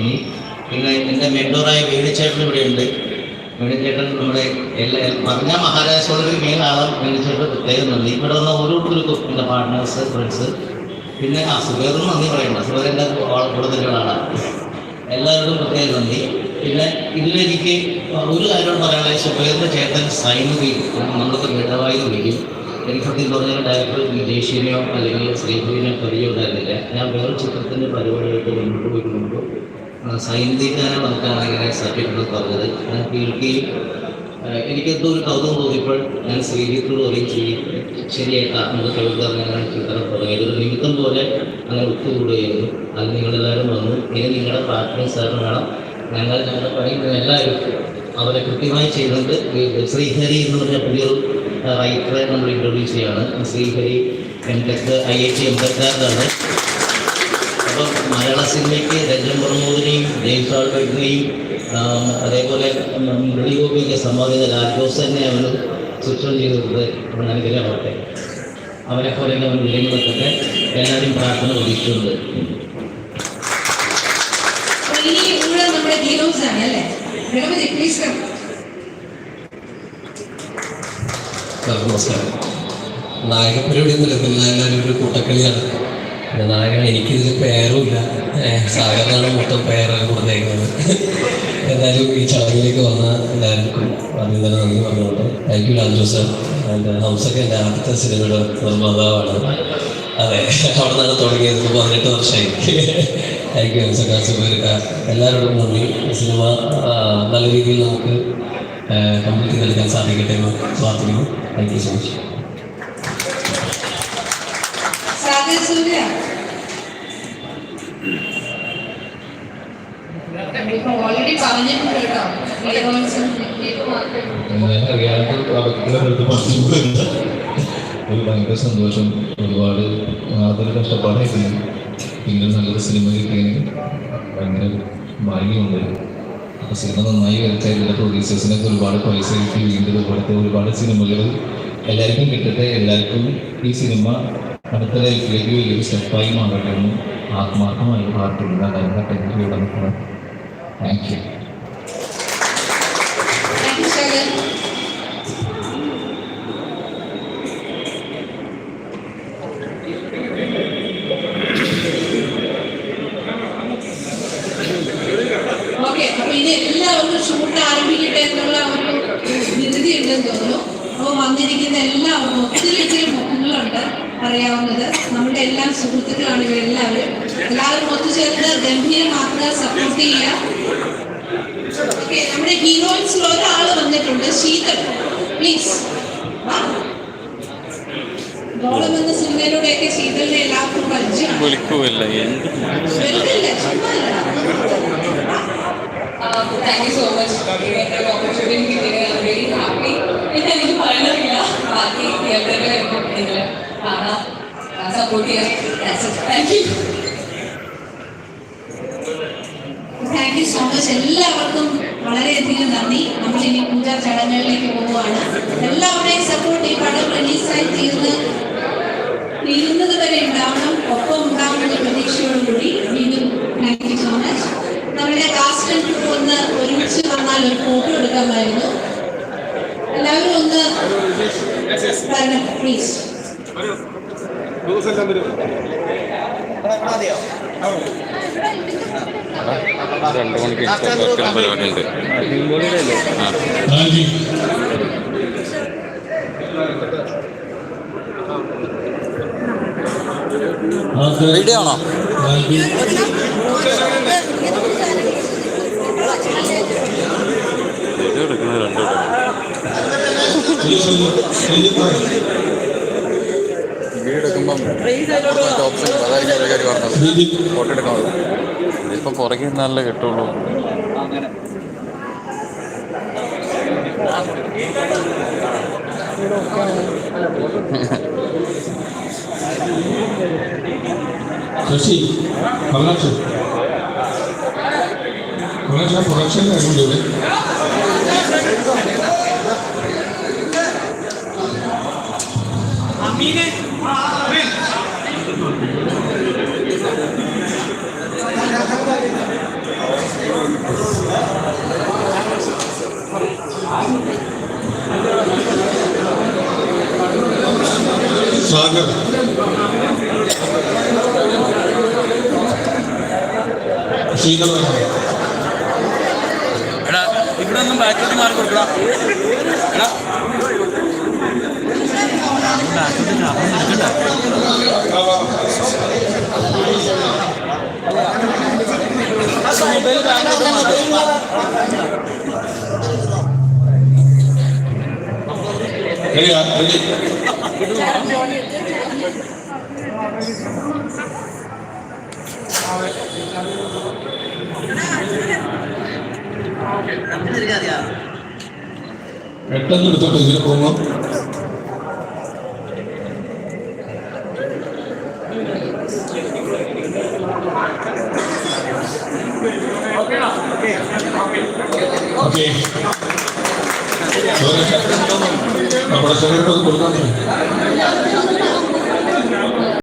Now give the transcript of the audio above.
നന്ദി പിന്നെ എന്റെ മെൻഡോറായ വേണിച്ചേട്ടൻ ഇവിടെ ഉണ്ട് വേണിച്ചേട്ടൻ നമ്മുടെ എല്ലാ പറഞ്ഞ മഹാരാജോടൊരു മെയിൻ ആളാണ്. വേണിച്ചേട്ടൻ പ്രത്യേകം നന്ദി. ഇവിടെ വന്ന ഓരോരുത്തർക്കും എന്റെ പാർട്ട്നേഴ്സ് ഫ്രണ്ട്സ് പിന്നെ ആ സുബേറിനും നന്ദി പറയണ്ട. സുബേർ എന്റെ കൂടെ തന്നെയുള്ള ആളാണ്. എല്ലാവർക്കും പ്രത്യേകം നന്ദി. പിന്നെ ഇതിലെനിക്ക് ഒരു കാര്യം പറയാനുള്ള സുബേറിന്റെ ചേട്ടൻ സൈനുകയും നമ്മളൊക്കെ മിതവായി വിളിക്കും. എനിക്ക് സത്യം പറഞ്ഞാൽ ഡയറക്ടർ വിജയശിനെയോ അല്ലെങ്കിൽ ശ്രീഭുവിനെ പരിചയം ഉണ്ടായിരുന്നില്ല ഞാൻ വേറെ ചിത്രത്തിന്റെ പരിപാടിയായിട്ട് മുന്നോട്ട് പോയിരുന്നപ്പോൾ സൈനികനെ നമുക്കാണ് ഇങ്ങനെ സർട്ടിഫിക്കറ്റ് പറഞ്ഞത്. ഞാൻ കേൾക്കുകയും എനിക്കെന്തോ ഒരു കൗതുകം തോന്നിയപ്പോൾ ഞാൻ ശ്രീജിത്തോട് പറയും ചെയ്യും. ശരിയായിട്ട് കവിതർ ഞങ്ങൾ ചിത്രം തുടങ്ങിയത് ഒരു നിമിത്തം പോലെ അങ്ങനെ ഒത്തുകൂടുകയായിരുന്നു. അത് നിങ്ങളെല്ലാവരും വന്നു. ഇനി നിങ്ങളുടെ പ്രാർത്ഥന സാറിന് വേണം. ഞങ്ങൾ ഞങ്ങളുടെ പണി എല്ലാവരും അവരെ കൃത്യമായി ചെയ്യുന്നുണ്ട് ശ്രീഹരി എന്ന് പറഞ്ഞ പുതിയൊരു റൈറ്ററെ നമ്മൾ ഇൻട്രൊഡ്യൂസ് ചെയ്യാണ് Srihari M Tech I I T M ടെക്കാരനാണ് മലയാള സിനിമയ്ക്ക് രഞ്ജൻ പ്രമോദിനെയും ജെയിംസ് ആൾബർട്ടിനെയും അതേപോലെ അതേപോലെ മുരളിഗോപിയൊക്കെ സമ്മാനിച്ച രാജോസ് തന്നെ അവന് ശിക്ഷണം ചെയ്തിട്ടുണ്ട് അവൻ അനുഗ്രഹമാവട്ടെ അവനെ പോലെ അവൻ വിളികളൊക്കെ എല്ലാവരും പ്രാർത്ഥന പ്രതീക്ഷിച്ചുണ്ട് നമസ്കാരം. നായക പിന്നെ എല്ലാവരും ഒരു കൂട്ടക്കളിയാണ് പിന്നെ നായകൻ എനിക്കിതിൽ പേരുമില്ല. സാഗറിനാണ് മൊത്തം പേരൊക്കെ കൊടുത്തേക്കുന്നത്. എന്തായാലും ഈ ചടങ്ങിലേക്ക് വന്ന എല്ലാവർക്കും ആദ്യം തന്നെ നന്ദി പറഞ്ഞുകൊണ്ട്. Thank you Lalju sir and ഹംസൊക്കെ എന്റെ ആദ്യത്തെ സിനിമയുടെ നിർമ്മാതാവാണ്. അതെ അവിടെ നിന്നാണ് തുടങ്ങിയത്. പതിനെട്ട് വർഷമായി. താങ്ക് യു ഹംസക്ക സുബേർക്ക എല്ലാവരോടും നന്ദി. സിനിമ നല്ല രീതിയിൽ നമുക്ക് കംപ്ലീറ്റ് നൽകാൻ സാധിക്കട്ടെ എന്ന് പ്രാർത്ഥിക്കുന്നു. Thank you so much already പറഞ്ഞിട്ടുണ്ട് കേട്ടോ ഭയങ്കര സന്തോഷം ഒരുപാട് അതൊരു കഷ്ടപ്പാടായിരുന്നു പിന്നെ നല്ലൊരു സിനിമ കിട്ടിയതിന് ഭയങ്കര ഭാഗ്യമുണ്ട് ആ സിനിമ നന്നായി വരച്ച എല്ലാ പ്രൊഡ്യൂസേഴ്സിനൊക്കെ ഒരുപാട് പൈസ കിട്ടി വീണ്ടും ഇതുപോലത്തെ ഒരുപാട് സിനിമകൾ എല്ലാവർക്കും കിട്ടട്ടെ എല്ലാവർക്കും ഈ സിനിമ അടുത്ത ലൈഫിലേക്ക് വലിയൊരു സ്റ്റെപ്പായി മാറട്ടെ ആത്മാർത്ഥമായി പ്രാർത്ഥിക്കുന്ന. എല്ലാവരും താങ്ക് യു ആരംഭിക്കട്ടെ ഒരു ഉണ്ടെന്ന് തോന്നുന്നു. അപ്പോൾ വന്നിരിക്കുന്ന എല്ലാവർക്കും ഒത്തിരി ഒത്തിരി അറിയാവുന്നത് നമ്മുടെ എല്ലാ സുഹൃത്തുക്കളാണ് ഇവരെല്ലാവരും. എല്ലാവരും ഒത്തുചേർന്ന് ഗംഭീരമാക്കുക സപ്പോർട്ട് ചെയ്യുക. ഓക്കെ നമ്മുടെ ഹീറോയിൻസിൽ ഒരാൾ വന്നിട്ടുണ്ട് ശീതൾ പ്ലീസ് ഗോളം എന്ന സിനിമയിലൂടെയൊക്കെ ശീതളിനെ എല്ലാവർക്കും so much. ഇങ്ങനത്തെ ഒരു opportunity കിട്ടിയതിൽ I'm very happy. പിന്നെ എനിക്ക് പറയാനറിയില്ല. ബാക്കി തിയേറ്ററിൽ നിങ്ങൾ കാണാം സപ്പോർട്ട് ചെയ്യാം താങ്ക് യു സോ മച്ച് എല്ലാവർക്കും വളരെയധികം നന്ദി. നമ്മൾ ഇനി പൂജാ ചടങ്ങുകളിലേക്ക് പോവുകയാണ്. എല്ലാവരുടെയും സപ്പോർട്ട് ഈ പടം റിലീസായി തീർന്ന് തീരുന്നത് വരെ ഉണ്ടാവണം. ഒപ്പം ഉണ്ടാവുന്ന പ്രതീക്ഷയോടുകൂടി വീണ്ടും താങ്ക് യു സോ മച്ച് നമ്മുടെ കാസ്റ്റ് ഒന്ന് ഒരുമിച്ച് വന്നാൽ ഒരു ഫോട്ടോ എടുക്കാമായിരുന്നു. എല്ലാവരും ഒന്ന് വരണം പ്ലീസ് രണ്ടു മണിക്ക് പരിപാടി ഉണ്ട് വീഡിയോ ആണോ വീഡിയോ എടുക്കുന്നത് രണ്ടു വീഡിയോ എടുക്കുമ്പം ഓപ്ഷൻ അതായിരിക്കും കാര്യം പറഞ്ഞത്. ഫോട്ടോ എടുക്കാൻ ഇപ്പം പുറകെ നിന്നാലേ കിട്ടുള്ളൂ. ശശി കൊള്ളാച്ചു കൊള്ളാച്ച പ്രൊഡക്ഷൻ ആയിരുന്നു എടാ ഇവിടെ ഒന്നും ബാക്കോട്ട് മാറി കൊടുക്കടാ. എടാ. റെഡി പെട്ടെന്ന് എടുത്തോട്ടെ ഇതിൽ പോകുമ്പോൾ ഓക്കെ. നമ്മുടെ ശരീരത്തിൽ കൊടുക്കാൻ